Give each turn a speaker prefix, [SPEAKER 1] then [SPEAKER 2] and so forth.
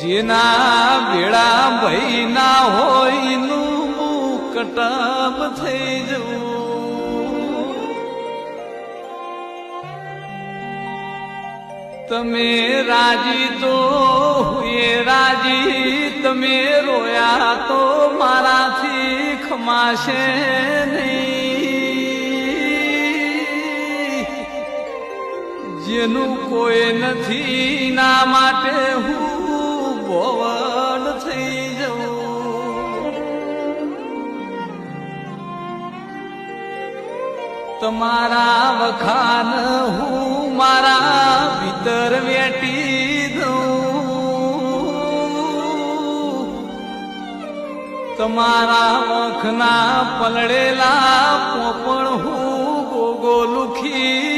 [SPEAKER 1] જેના ભેળા ભઈ ના હોયનું કટમ થઈ જવું. તમે રાજી તો એ રાજી, તમે રોયા તો મારાથી ખમાશે નહીં. જેનું કોઈ નથી ના માટે તમારા વખાન હું મારા ભીતર વેટી દઉં. તમારા વખના પલળેલા પોપણ હું ગોગો લુખી